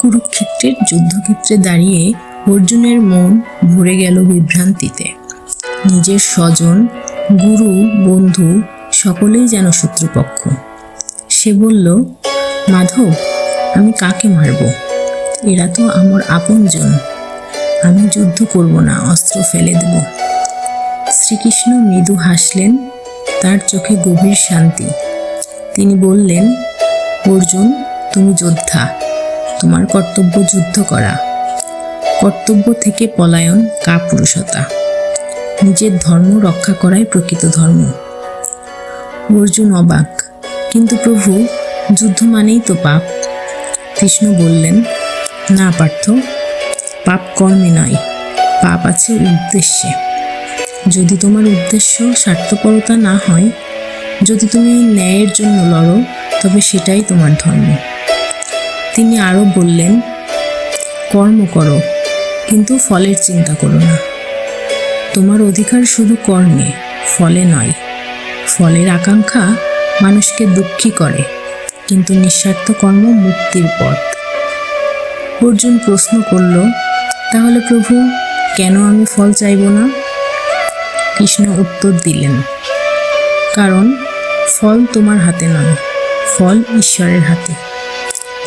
কুরুক্ষেত্রের যুদ্ধক্ষেত্রে দাঁড়িয়ে অর্জুনের মন ভরে গেল বিভ্রান্তিতে। নিজের স্বজন, গুরু, বন্ধু সকলেই যেন শত্রুপক্ষ। সে বলল, মাধব, আমি কাকে মারব? এরা তো আমার আপনজন। আমি যুদ্ধ করব না, অস্ত্র ফেলে দেব। শ্রীকৃষ্ণ মৃদু হাসলেন, তার চোখে গভীর শান্তি। তিনি বললেন, অর্জুন, তুমি যোদ্ধা। তোমার কর্তব্য যুদ্ধ করা। কর্তব্য থেকে পলায়ন, কাপুরুষতা। নিজের ধর্ম রক্ষা করাই প্রকৃত ধর্ম। অর্জুন অবাক, কিন্তু প্রভু, যুদ্ধ মানেই তো পাপ। কৃষ্ণ বললেন, না, পার্থ, পাপ কর্মে নয়, পাপ আছে উদ্দেশ্যে। যদি তোমার উদ্দেশ্য স্বার্থপরতা না হয়, যদি তুমি ন্যায়ের জন্য লড়ো, তবে সেটাই তোমার ধর্ম। তিনি আরও বললেন, কর্ম করো, কিন্তু ফলের চিন্তা করো না। তোমার অধিকার শুধু কর্মে, ফলে নয়। ফলের আকাঙ্ক্ষা মানুষকে দুঃখী করে, কিন্তু নিঃস্বার্থ কর্ম মুক্তির পথ। অর্জুন প্রশ্ন করল, তাহলে প্রভু, কেন আমি ফল চাইব না? কৃষ্ণ উত্তর দিলেন, কারণ, ফল তোমার হাতে নয়, ফল ঈশ্বরের হাতে।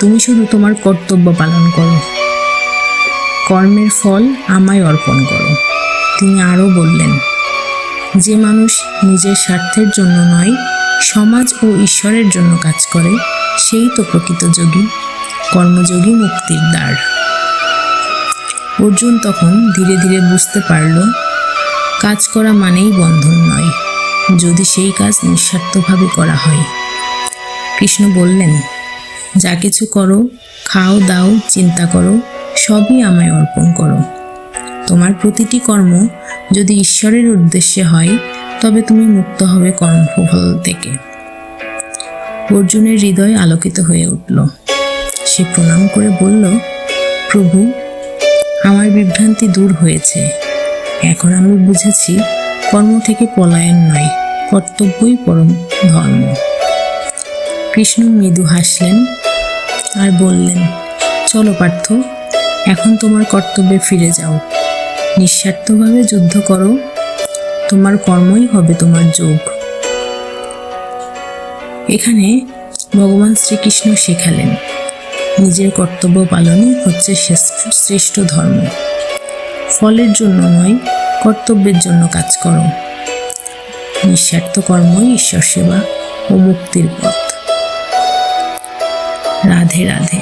তুমি শুধু তোমার কর্তব্য পালন করো। কর্মের ফল আমায় অর্পণ করো। তিনি আরও বললেন, যে মানুষ নিজের স্বার্থের জন্য নয়, সমাজ ও ঈশ্বরের জন্য কাজ করে, সেই তো প্রকৃত যোগী, কর্মযোগী মুক্তির দ্বার। অর্জুন তখন ধীরে ধীরে বুঝতে পারল, কাজ করা মানেই বন্ধন নয়, যদি সেই কাজ নিঃস্বার্থভাবে করা হয়। কৃষ্ণ বললেন যা কিছু করো, খাও, দাও, চিন্তা করো, সবই আমায় অর্পণ করো। তোমার প্রতিটি কর্ম যদি ঈশ্বরের উদ্দেশ্যে হয়, তবে তুমি মুক্ত হবে কর্মফল থেকে। অর্জুনের হৃদয় আলোকিত হয়ে উঠল। সে প্রণাম করে বলল, প্রভু, আমার বিভ্রান্তি দূর হয়েছে। এখন আমি বুঝেছি কর্ম থেকে পলায়ন নয়, কর্তব্যই পরম ধর্ম। কৃষ্ণ মৃদু হাসলেন আর বললেন, চলো পার্থ, এখন তোমার কর্তব্যে ফিরে যাও। নিঃস্বার্থভাবে যুদ্ধ করো, তোমার কর্মই হবে তোমার যোগ। এখানে ভগবান শ্রীকৃষ্ণ শেখালেন, নিজের কর্তব্য পালনই হচ্ছে শ্রেষ্ঠ ধর্ম। ফলের জন্য নয়, কর্তব্যের জন্য কাজ করো। নিঃস্বার্থ কর্মই ঈশ্বর সেবা ও মুক্তির পথ। রাধে রাধে।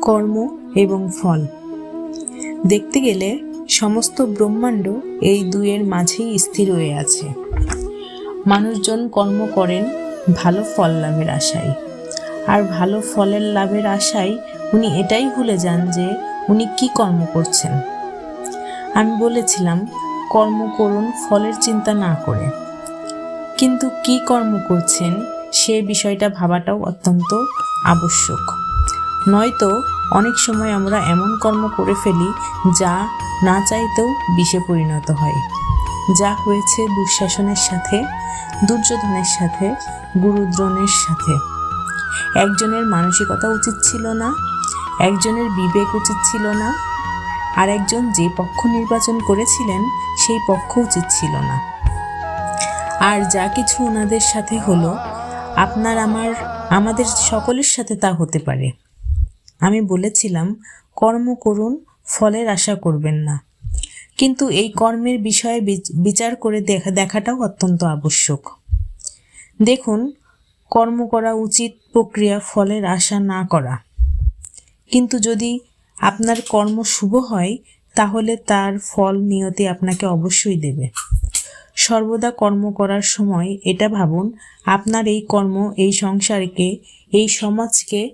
কর্ম এবং ফল। দেখতে গেলে সমস্ত ব্রহ্মাণ্ড এই দুইয়ের মাঝেই স্থির হয়ে আছে। মানুষজন কর্ম করেন ভালো ফল লাভের আশায়। আর ভালো ফলের লাভের আশায় উনি এটাই ভুলে যান যে উনি কি কর্ম করছেন। আমি বলেছিলাম, কর্ম করুন, ফলের চিন্তা না করে। কিন্তু কি কর্ম করছেন সে বিষয়টা ভাবাটাও অত্যন্ত আবশ্যক। নয়তো অনেক সময় আমরা এমন কর্ম করে ফেলি যা না চাইতেও বিষে পরিণত হয়। যা হয়েছে দুঃশাসনের সাথে, দুর্যোধনের সাথে, গুরুদ্রোণের সাথে। একজনের মানসিকতা উচিত ছিল না, একজনের বিবেক উচিত ছিল না, আর একজন যে পক্ষ নির্বাচন করেছিলেন সেই পক্ষ উচিত ছিল না। আর যা কিছু ওনাদের সাথে হলো আপনার আমার, আমাদের সকলের সাথে তা হতে পারে। আমি বলেছিলাম, কর্ম করুন, ফলের আশা করবেন না। কিন্তু এই কর্মের বিষয়ে বিচ- বিচার করে দেখা, দেখাটাও অত্যন্ত আবশ্যক। দেখুন, কর্ম করা উচিত, প্রক্রিয়া ফলের আশা না করা। কিন্তু যদি আপনার কর্ম শুভ হয়, তাহলে তার ফল নিয়তি আপনাকে অবশ্যই দেবে। সর্বদা কর্ম করার সময় এটা ভাবুন, আপনার এই কর্ম, এই সংসারকে, এই সমাজকে,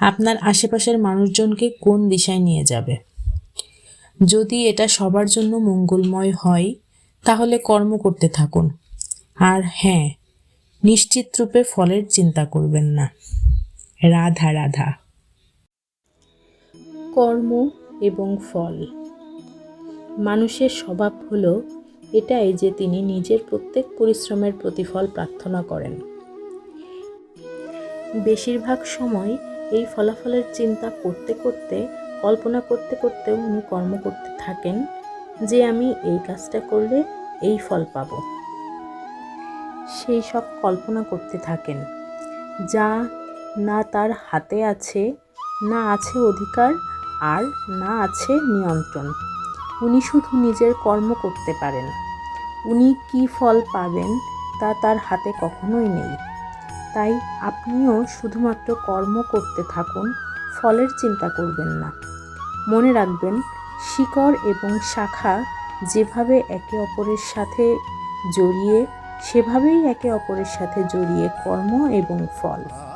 আপনার আশেপাশের মানুষজনকে কোন দিশায় নিয়ে যাবে? যদি এটা সবার জন্য মঙ্গলময় হয়, তাহলে কর্ম করতে থাকুন। আর হ্যাঁ নিশ্চিত রূপে ফলের চিন্তা করবেন না। রাধা রাধা। কর্ম এবং ফল। মানুষের স্বভাব হলো এটাই যে তিনি নিজের প্রত্যেক পরিশ্রমের প্রতিফল প্রার্থনা করেন। বেশিরভাগ সময় এই ফলাফলের চিন্তা করতে করতে, কল্পনা করতে করতে উনি কর্ম করতে থাকেন যে আমি এই কাজটা করলে এই ফল পাব। সেই সব কল্পনা করতে থাকেন। যা না তার হাতে আছে, না আছে অধিকার, আর না আছে নিয়ন্ত্রণ। উনি শুধু নিজের কর্ম করতে পারেন। উনি কি ফল পাবেন তা তার হাতে কখনোই নেই। তাই আপনিও শুধুমাত্র কর্ম করতে থাকুন, ফলের চিন্তা করবেন না। মনে রাখবেন, শিকড় এবং শাখা যেভাবে একে অপরের সাথে জড়িয়ে, সেভাবেই একে অপরের সাথে জড়িয়ে কর্ম এবং ফল।